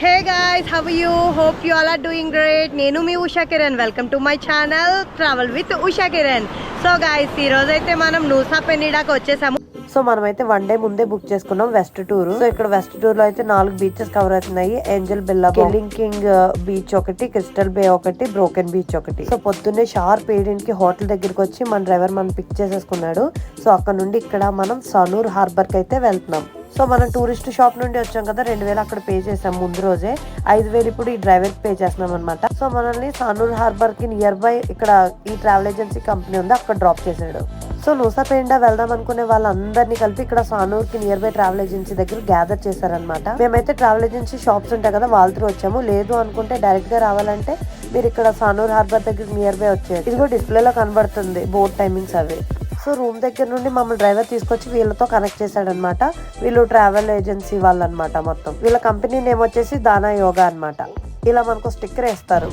Hey guys have you hope you all are doing great నేను మీ Usha Kiran. Welcome to my channel travel with Usha Kiran. So guys ఈ రోజు అయితే మనం Nusa పెన్నిడాకి వచ్చేసాము. So మనమైతే వన్ డే ముందే బుక్ చేసుకున్నాం వెస్ట్ టూర్ సో ఇక్కడ వెస్ట్ టూర్లో అయితే నాలుగు బీచెస్ కవర్ అవుతున్నాయి. ఏంజల్ బిల్లా కిల్లింగ్ కింగ్ బీచ్ ఒకటి క్రిస్టల్ బే ఒకటి బ్రోకెన్ బీచ్ ఒకటి. సో పొద్దున్నే షార్ప్ ఏడింటికి హోటల్ దగ్గరికి వచ్చి మన డ్రైవర్ మనం పిక్ చేసేసుకున్నాడు. సో అక్కడ నుండి ఇక్కడ మనం సనూర్ హార్బర్కి అయితే వెళ్తున్నాం. సో మనం టూరిస్ట్ షాప్ నుండి వచ్చాం కదా రెండు వేలు అక్కడ పే చేసాం ముందు రోజే. ఐదు వేలు ఇప్పుడు ఈ డ్రైవర్ పే చేస్తున్నాం అనమాట సో మనల్ని సానూర్ హార్బర్కి నియర్ బై ఇక్కడ ఈ ట్రావెల్ ఏజెన్సీ కంపెనీ ఉంది అక్కడ డ్రాప్ చేశాడు సో నూసాపేండా వెళ్దాం అనుకునే వాళ్ళందరినీ కలిపి ఇక్కడ సానూర్కి నియర్ బై ట్రావెల్ ఏజెన్సీ దగ్గర గ్యాదర్ చేశారనమాట మేమైతే ట్రావెల్ ఏజెన్సీ షాప్స్ ఉంటాయి కదా వాళ్ళతో వచ్చాము. లేదు అనుకుంటే డైరెక్ట్గా రావాలంటే మీరు ఇక్కడ సానూర్ హార్బర్ దగ్గర నియర్ బై వచ్చేది ఇదిగో డిస్ప్లే లో కనబడుతుంది బోర్డ్ టైమింగ్స్ అవి. సో రూమ్ దగ్గర నుండి మమ్మల్ని డ్రైవర్ తీసుకొచ్చి వీళ్ళతో కనెక్ట్ చేశాడనమాట. వీళ్ళు ట్రావెల్ ఏజెన్సీ వాళ్ళు అనమాట మొత్తం. వీళ్ళ కంపెనీ నేమ్ వచ్చేసి దానా యోగా అనమాట. ఇలా మనకు స్టిక్కర్ వేస్తారు.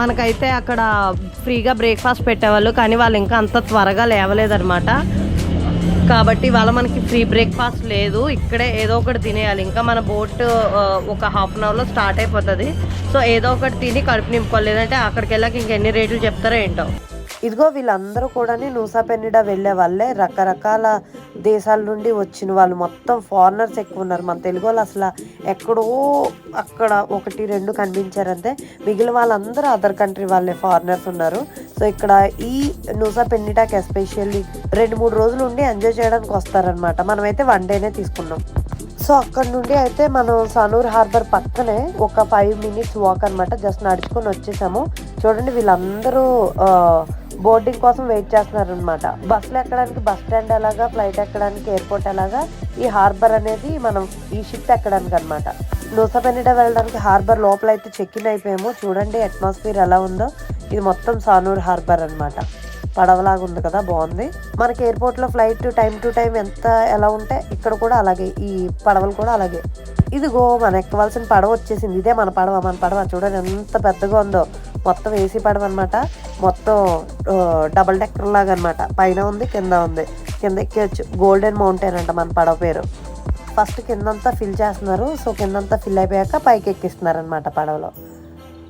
మనకైతే అక్కడ ఫ్రీగా బ్రేక్ఫాస్ట్ పెట్టేవాళ్ళు కానీ వాళ్ళు ఇంకా అంత త్వరగా లేవలేదన్నమాట కాబట్టి వాళ్ళ మనకి ఫ్రీ బ్రేక్ఫాస్ట్ లేదు. ఇక్కడే ఏదో ఒకటి తినేయాలి. ఇంకా మన బోట్ ఒక హాఫ్ అన్ అవర్లో స్టార్ట్ అయిపోతుంది. సో ఏదో ఒకటి తిని కడుపు నింపుకోవాలి. లేదంటే అక్కడికి వెళ్ళాక ఇంకెన్ని రేట్లు చెప్తారో ఏంటో. ఇదిగో వీళ్ళందరూ కూడా నూసా పెన్నిడా వెళ్ళే వాళ్ళే. రకరకాల దేశాల నుండి వచ్చిన వాళ్ళు. మొత్తం ఫారినర్స్ ఎక్కువ ఉన్నారు. మన తెలుగు వాళ్ళు అసలు ఎక్కడో అక్కడ ఒకటి రెండు కనిపించారంటే మిగిలిన వాళ్ళందరూ అదర్ కంట్రీ వాళ్ళే ఫారినర్స్ ఉన్నారు. సో ఇక్కడ ఈ నూసా పెన్నిటాకి ఎస్పెషల్లీ రెండు మూడు రోజులు ఉండి ఎంజాయ్ చేయడానికి వస్తారనమాట మనమైతే వన్ డేనే తీసుకున్నాం. సో అక్కడ నుండి అయితే మనం సనూర్ హార్బర్ పక్కనే ఒక ఫైవ్ మినిట్స్ వాక్ అన్నమాట. జస్ట్ నడుచుకొని వచ్చేసాము. చూడండి వీళ్ళందరూ బోర్డింగ్ కోసం వెయిట్ చేస్తున్నారు అనమాట బస్సులు ఎక్కడానికి బస్ స్టాండ్ ఎలాగా ఫ్లైట్ ఎక్కడానికి ఎయిర్పోర్ట్ ఎలాగా ఈ హార్బర్ అనేది మనం ఈ షిప్ ఎక్కడానికి అనమాట నూసపెనిడ వెళ్ళడానికి హార్బర్ లోపల అయితే చెక్ ఇన్ అయిపోయాము. చూడండి అట్మాస్ఫియర్ ఎలా ఉందో. ఇది మొత్తం సానూర్ హార్బర్ అనమాట పడవలాగా ఉంది కదా బాగుంది. మనకి ఎయిర్పోర్ట్లో ఫ్లైట్ టైం టు టైం ఎంత ఎలా ఉంటే ఇక్కడ కూడా అలాగే ఈ పడవలు కూడా అలాగే. ఇదిగో మన ఎక్కవలసిన పడవ వచ్చేసింది. ఇదే మన పడవ మన పడవ. చూడండి ఎంత పెద్దగా ఉందో. మొత్తం ఏసీ పడవ అనమాట మొత్తం డబల్ డెక్కర్ లాగా అనమాట పైన ఉంది కింద ఉంది. కింద ఎక్కేయచ్చు. గోల్డెన్ మౌంటైన్ అంట మన పడవ పేరు. ఫస్ట్ కిందంతా ఫిల్ చేస్తున్నారు. సో కిందంతా ఫిల్ అయిపోయాక పైకి ఎక్కిస్తున్నారు అనమాట పడవలో.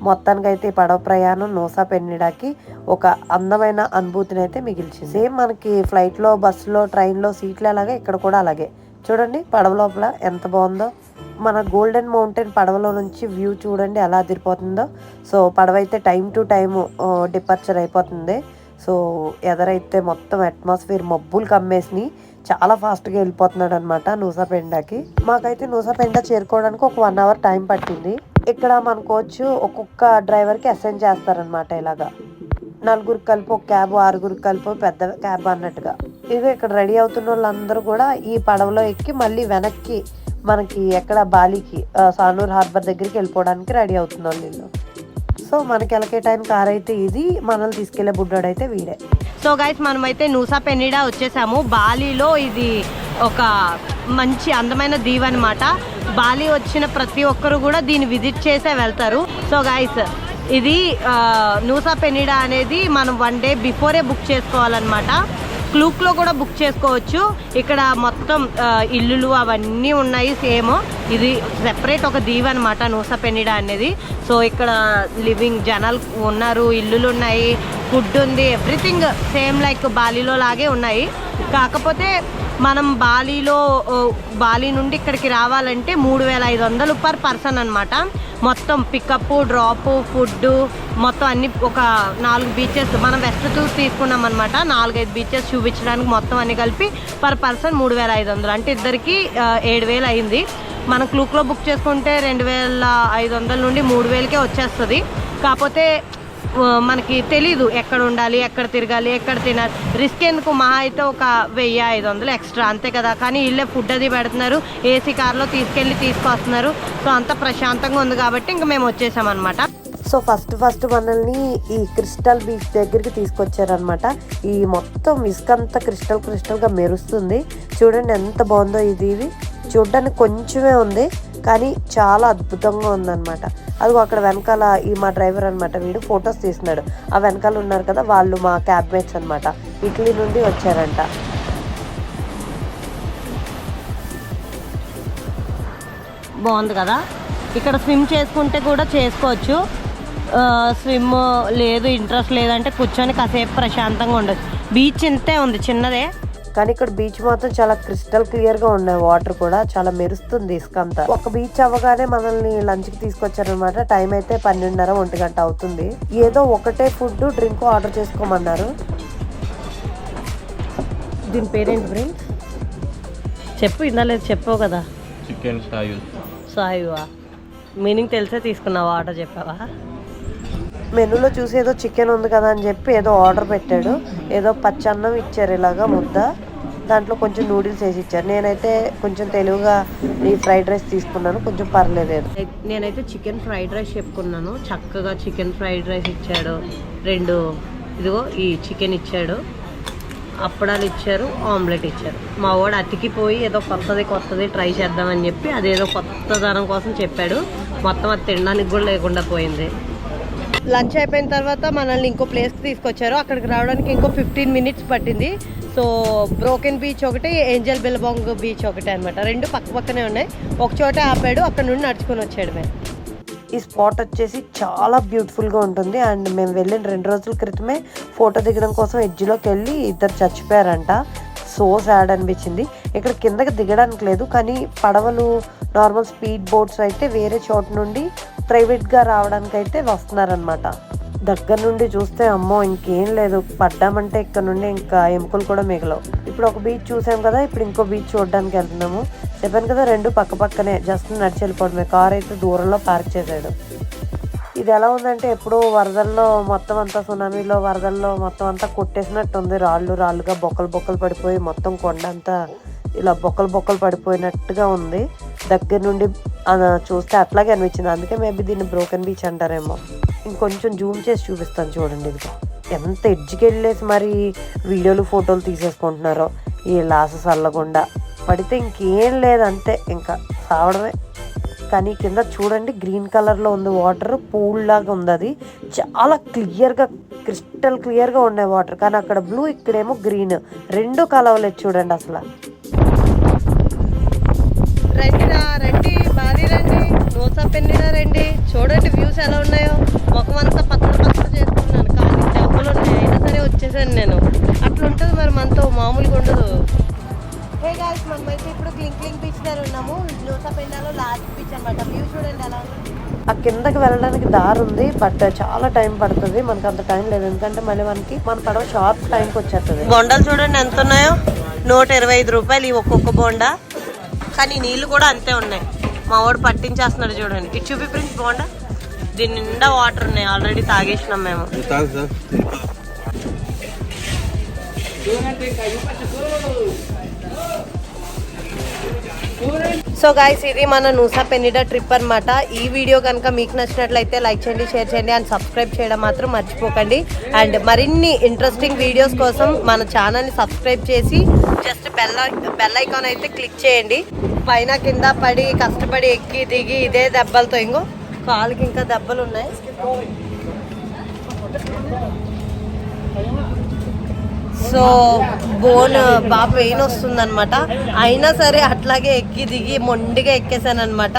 మొత్తానికి అయితే ఈ పడవ ప్రయాణం నోసా పెన్నిడాకి ఒక అందమైన అనుభూతిని అయితే మిగిల్చింది. సేమ్ మనకి ఫ్లైట్లో బస్సులో ట్రైన్లో సీట్లు అలాగే ఇక్కడ కూడా అలాగే. చూడండి పడవ లోపల ఎంత బాగుందో. మన గోల్డెన్ మౌంటైన్ పడవలో నుంచి వ్యూ చూడండి ఎలా అదిరిపోతుందో. సో పడవ అయితే టైం టు టైం డిపర్చర్ అయిపోతుంది. సో ఎదరైతే మొత్తం అట్మాస్ఫియర్ మబ్బులు కమ్మేసినాయి. చాలా ఫాస్ట్గా వెళ్ళిపోతున్నాడు అనమాట నూసాపెండకి మాకైతే నూసాపెండ చేరుకోవడానికి ఒక వన్ అవర్ టైం పట్టింది. ఇక్కడ మన కోచ్ ఒక్కొక్క డ్రైవర్కి అసైన్ చేస్తారనమాట ఇలాగా. నలుగురు కలిపి ఒక క్యాబ్ ఆరుగురు కలిపి పెద్ద క్యాబ్ అన్నట్టుగా. ఇది ఇక్కడ రెడీ అవుతున్న వాళ్ళందరూ కూడా ఈ పడవలో ఎక్కి మళ్ళీ వెనక్కి మనకి ఎక్కడ బాలికి సానూర్ హార్బర్ దగ్గరికి వెళ్ళిపోవడానికి రెడీ అవుతున్నారు వీళ్ళు సో మనకి ఎలకే టైం కార్ అయితే ఇది మనల్ని తీసుకెళ్ళే బుడ్డాడు అయితే వీడే. సో గైస్ మనమైతే నూసా పెన్నిడా వచ్చేసాము. బాలీలో ఇది ఒక మంచి అందమైన దీవ్ అనమాట బాలీ వచ్చిన ప్రతి ఒక్కరు కూడా దీన్ని విజిట్ చేసే వెళ్తారు. సో గైస్ ఇది నూసా పెనిడా అనేది మనం వన్ డే బిఫోరే బుక్ చేసుకోవాలన్నమాట. క్లూక్లో కూడా బుక్ చేసుకోవచ్చు. ఇక్కడ మొత్తం ఇల్లులు అవన్నీ ఉన్నాయి సేమ్. ఇది సెపరేట్ ఒక దీవ్ అనమాట నూసా అనేది. సో ఇక్కడ లివింగ్ జనాలు ఉన్నారు ఇల్లులు ఉన్నాయి ఫుడ్ ఉంది ఎవ్రీథింగ్ సేమ్ లైక్ బాలీలో లాగే ఉన్నాయి. కాకపోతే మనం బాలీలో బాలీ నుండి ఇక్కడికి రావాలంటే మూడు వేల ఐదు వందలు పర్ పర్సన్ అనమాట మొత్తం పికప్ డ్రాప్ ఫుడ్ మొత్తం అన్ని ఒక నాలుగు బీచెస్ మనం వెస్ట్ టూర్ తీసుకున్నాం అనమాట నాలుగైదు బీచెస్ చూపించడానికి మొత్తం అన్ని కలిపి పర్ పర్సన్ మూడు వేల ఐదు వందలు. అంటే ఇద్దరికి ఏడు వేలు అయింది మనం క్లూక్లో బుక్ చేసుకుంటే రెండు వేల ఐదు వందల నుండి మూడు వేలకే వచ్చేస్తుంది. కాకపోతే మనకి తెలీదు ఎక్కడ ఉండాలి ఎక్కడ తిరగాలి ఎక్కడ తినాలి. రిస్క్ ఎందుకు? మహా అయితే ఒక వెయ్యి ఐదు వందలు ఎక్స్ట్రా అంతే కదా. కానీ వీళ్ళే ఫుడ్ అది పెడుతున్నారు ఏసీ కార్లో తీసుకెళ్ళి తీసుకొస్తున్నారు. సో అంత ప్రశాంతంగా ఉంది కాబట్టి ఇంకా మేము వచ్చేసామన్నమాట. సో ఫస్ట్ ఫస్ట్ మనల్ని ఈ క్రిస్టల్ బీచ్ దగ్గరికి తీసుకొచ్చారనమాట ఈ మొత్తం ఇసుకంతా క్రిస్టల్ క్రిస్టల్గా మెరుస్తుంది. చూడండి ఎంత బాగుందో ఇది. ఇది చూడడానికి కొంచెమే ఉంది. కానీ చాలా అద్భుతంగా ఉందన్నమాట. అదిగో అక్కడ వెనకాల ఈ మా డ్రైవర్ అనమాట వీడు ఫొటోస్ తీసినాడు ఆ వెనకాల ఉన్నారు కదా వాళ్ళు మా క్యాబ్మేట్స్ అనమాట ఇటలీ నుండి వచ్చారంట. బాగుంది కదా? ఇక్కడ స్విమ్ చేసుకుంటే కూడా చేసుకోవచ్చు. స్విమ్ లేదు ఇంట్రెస్ట్ లేదంటే కూర్చొని కాసేపు ప్రశాంతంగా ఉండొచ్చు. బీచ్ ఇంతే ఉంది చిన్నదే. కానీ ఇక్కడ బీచ్ మాత్రం చాలా క్రిస్టల్ క్లియర్గా ఉన్నాయి. వాటర్ కూడా చాలా మెరుస్తుంది ఇసుక అంతా. ఒక బీచ్ అవ్వగానే మనల్ని లంచ్కి తీసుకొచ్చారనమాట టైం అయితే పన్నెండున్నర ఒంటి గంట అవుతుంది. ఏదో ఒకటే ఫుడ్ డ్రింక్ ఆర్డర్ చేసుకోమన్నారు. దీని పేరేంటి ఫ్రెండ్స్ చెప్పు ఇందాలేదు చెప్పావు కదా. చికెన్ సాయు సాయివా? మీనింగ్ తెలిసే తీసుకున్నావా ఆర్డర్ చెప్పావా? మెనూలో చూసి ఏదో చికెన్ ఉంది కదా అని చెప్పి ఏదో ఆర్డర్ పెట్టాడు. ఏదో పచ్చన్నం ఇచ్చారు ఇలాగా ముద్ద. దాంట్లో కొంచెం నూడిల్స్ వేసి ఇచ్చారు. నేనైతే కొంచెం తెలివిగా ఈ ఫ్రైడ్ రైస్ తీసుకున్నాను. కొంచెం పర్లేదు నేనైతే చికెన్ ఫ్రైడ్ రైస్ చెప్పుకున్నాను. చక్కగా చికెన్ ఫ్రైడ్ రైస్ ఇచ్చాడు. రెండు ఇదిగో ఈ చికెన్ ఇచ్చాడు. అప్పడాలు ఇచ్చారు ఆమ్లెట్ ఇచ్చారు. మా వాడు అతికిపోయి ఏదో కొత్తది కొత్తది ట్రై చేద్దామని చెప్పి అదేదో కొత్తదనం కోసం చెప్పాడు. మొత్తం అది తినడానికి కూడా లేకుండా పోయింది. లంచ్ అయిపోయిన తర్వాత మనల్ని ఇంకో ప్లేస్కి తీసుకొచ్చారు. అక్కడికి రావడానికి ఇంకో ఫిఫ్టీన్ మినిట్స్ పట్టింది. సో బ్రోకెన్ బీచ్ ఒకటి ఏంజల్ బిల్బాంగ్ బీచ్ ఒకటి అనమాట రెండు పక్క పక్కనే ఉన్నాయి. ఒక చోట ఆపాడు అక్కడ నుండి నడుచుకొని వచ్చాడు మేము. ఈ స్పాట్ వచ్చేసి చాలా బ్యూటిఫుల్గా ఉంటుంది. అండ్ మేము వెళ్ళిన రెండు రోజుల క్రితమే ఫోటో దిగడం కోసం ఎడ్జ్లోకి వెళ్ళి ఇద్దరు చచ్చిపోయారంట. సో సాడ్ అనిపించింది. ఇక్కడ కిందకి దిగడానికి లేదు కానీ పడవలు నార్మల్ స్పీడ్ బోట్స్ అయితే వేరే చోట నుండి ప్రైవేట్గా రావడానికైతే వస్తున్నారనమాట దగ్గర నుండి చూస్తే అమ్మో ఇంకేం లేదు. పడ్డామంటే ఇక్కడ నుండి ఇంకా ఎముకలు కూడా మిగలవు. ఇప్పుడు ఒక బీచ్ చూసాం కదా ఇప్పుడు ఇంకో బీచ్ చూడడానికి వెళ్తున్నాము. చెప్పాను కదా రెండు పక్క పక్కనే జస్ట్ నడిచి వెళ్ళిపోవడమే. కార్ అయితే దూరంలో పార్క్ చేశాడు. ఇది ఎలా ఉందంటే ఎప్పుడు వరదల్లో మొత్తం అంతా సునామీలో వరదల్లో మొత్తం అంతా కొట్టేసినట్టు ఉంది రాళ్ళు రాళ్ళుగా బొక్కలు బొక్కలు పడిపోయి మొత్తం కొండ అంతా ఇలా బొక్కలు బొక్కలు పడిపోయినట్టుగా ఉంది. దగ్గర నుండి చూస్తే అట్లాగే అనిపించింది. అందుకే మేబీ దీన్ని బ్రోకెన్ బీచ్ అంటారేమో. ఇంకొంచెం జూమ్ చేసి చూపిస్తాను చూడండి ఇది ఎంత ఎడ్జ్కి వెళ్ళేసి మరి వీడియోలు ఫోటోలు తీసేసుకుంటున్నారో. ఈ లాస చల్లకుండా పడితే ఇంకేం లేదు అంతే. ఇంకా సావడమే. కానీ కింద చూడండి గ్రీన్ కలర్లో ఉంది వాటర్. పూల్ లాగా ఉంది అది. చాలా క్లియర్గా క్రిస్టల్ క్లియర్గా ఉన్నాయి వాటర్. కానీ అక్కడ బ్లూ ఇక్కడేమో గ్రీన్. రెండు కలవలేదు చూడండి అసలు. నోసా పెన్నిరా రండి. చూడండి వ్యూస్ ఎలా ఉన్నాయో. ముఖం అంతా పచ్చడి పచ్చడి చేసుకున్నాను కానీ దెబ్బలు ఉన్నాయి అయినా సరే వచ్చేసాను నేను. అట్లా ఉంటుంది మరి మనతో మామూలుగా ఉండదు. హే గాయస్ మనమైతే ఇప్పుడు క్లింక్ క్లింక్ బీచ్ దగ్గర ఉన్నాము. నోసా పెండాలో లాస్ట్ బీచ్ అన్నమాట. వ్యూ చూడండి ఎలా ఉంది. ఆ కిందకి వెళ్ళడానికి దారి ఉంది బట్ చాలా టైం పడుతుంది. మనకు అంత టైం లేదు. ఎందుకంటే మళ్ళీ మనకి మన పడవ షార్ప్ టైంకి వచ్చేస్తుంది. బొండాలు చూడండి ఎంత ఉన్నాయో. నూట ఇరవై ఐదు రూపాయలు ఈ ఒక్కొక్క బోండా. కానీ నీళ్ళు కూడా అంతే ఉన్నాయి. మా వాడు పట్టించేస్తున్నాడు చూడండి. ఇటు చూపి ప్రిన్స్ బోండా దీని నిండా వాటర్ ఉన్నాయి. ఆల్రెడీ తాగేసినాం మేము. తాగు సార్. సో గాయస్ ఇది మన నూసా పెన్నిడ ట్రిప్ అన్నమాట. ఈ వీడియో కనుక మీకు నచ్చినట్లయితే లైక్ చేయండి షేర్ చేయండి అండ్ సబ్స్క్రైబ్ చేయడం మాత్రం మర్చిపోకండి. అండ్ మరిన్ని ఇంట్రెస్టింగ్ వీడియోస్ కోసం మన ఛానల్ని సబ్స్క్రైబ్ చేసి జస్ట్ బెల్ బెల్ ఐకాన్ అయితే క్లిక్ చేయండి. పైన కింద పడి కష్టపడి ఎక్కి దిగి ఇదే దెబ్బలతో ఇంకో కాలుకి ఇంకా దెబ్బలు ఉన్నాయి. సో బోన్ బాగా పెయిన్ వస్తుంది అనమాట అయినా సరే అట్లాగే ఎక్కి దిగి మొండిగా ఎక్కేసాను అనమాట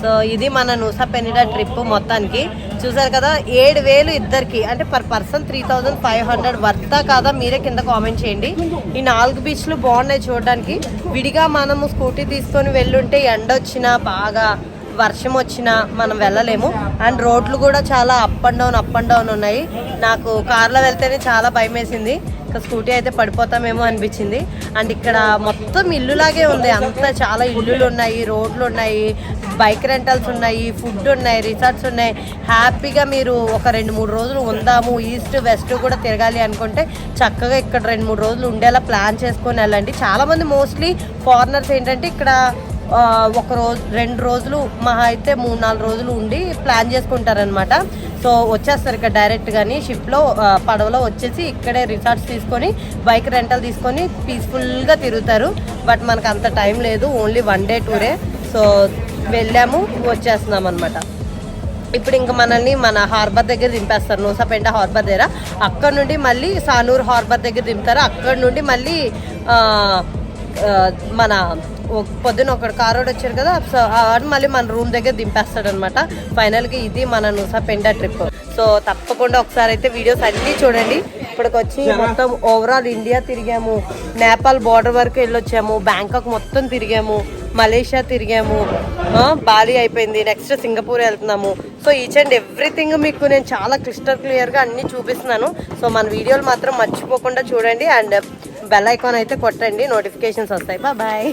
సో ఇది మన నూసా పెనిడా ట్రిప్ మొత్తానికి. చూసారు కదా ఏడు వేలు ఇద్దరికి. అంటే per person three thousand five hundred వర్తా కాదా మీరే కింద కామెంట్ చేయండి. ఈ నాలుగు బీచ్లు బాగున్నాయి చూడడానికి. విడిగా మనము స్కూటీ తీసుకొని వెళ్ళుంటే ఎండ వచ్చినా బాగా వర్షం వచ్చినా మనం వెళ్ళలేము. అండ్ రోడ్లు కూడా చాలా up and down up and down ఉన్నాయి. నాకు కార్లో వెళ్తేనే చాలా భయం వేసింది స్కూటీ అయితే పడిపోతామేమో అనిపించింది. అండ్ ఇక్కడ మొత్తం ఇల్లులాగే ఉంది. అంతా చాలా ఇల్లులు ఉన్నాయి రోడ్లు ఉన్నాయి బైక్ రెంటల్స్ ఉన్నాయి ఫుడ్ ఉన్నాయి రిసార్ట్స్ ఉన్నాయి. హ్యాపీగా మీరు ఒక రెండు మూడు రోజులు ఉందాము ఈస్ట్ వెస్ట్ కూడా తిరగాలి అనుకుంటే చక్కగా ఇక్కడ రెండు మూడు రోజులు ఉండేలా ప్లాన్ చేసుకొని వెళ్ళండి. చాలామంది మోస్ట్లీ ఫారినర్స్ ఏంటంటే ఇక్కడ ఒక రోజు రెండు రోజులు మహా అయితే మూడు నాలుగు రోజులు ఉండి ప్లాన్ చేసుకుంటారనమాట సో వచ్చేస్తారు ఇక్కడ డైరెక్ట్ కానీ షిప్లో పడవలో వచ్చేసి ఇక్కడే రిసార్ట్స్ తీసుకొని బైక్ రెంటల్ తీసుకొని పీస్ఫుల్గా తిరుగుతారు. బట్ మనకు అంత టైం లేదు ఓన్లీ వన్ డే టూరే. సో వెళ్ళాము వచ్చేస్తున్నాం అనమాట ఇప్పుడు ఇంకా మనల్ని మన హార్బర్ దగ్గర దింపేస్తారు. నూసాపెంట హార్బర్ దగ్గర. అక్కడ నుండి మళ్ళీ సానూర్ హార్బర్ దగ్గర దింపుతారు. అక్కడ నుండి మళ్ళీ మన పొద్దున ఒకడు కారోడు వచ్చారు కదా సో ఆడు మళ్ళీ మన రూమ్ దగ్గర దింపేస్తాడు అనమాట ఫైనల్గా ఇది మన నుసా పెండా ట్రిప్. సో తప్పకుండా ఒకసారి అయితే వీడియోస్ అన్నీ చూడండి. ఇప్పటికి వచ్చి మొత్తం ఓవరాల్ ఇండియా తిరిగాము. నేపాల్ బార్డర్ వరకు వెళ్ళొచ్చాము. బ్యాంకాక్ మొత్తం తిరిగాము. మలేషియా తిరిగాము. బాలి అయిపోయింది. నెక్స్ట్ సింగపూర్ వెళ్తున్నాము. సో ఈచ్ అండ్ ఎవ్రీథింగ్ మీకు నేను చాలా క్లిస్టర్ క్లియర్గా అన్నీ చూపిస్తున్నాను. సో మన వీడియోలు మాత్రం మర్చిపోకుండా చూడండి. అండ్ బెల్ ఐకాన్ అయితే కొట్టండి నోటిఫికేషన్స్ వస్తాయి. బాయ్.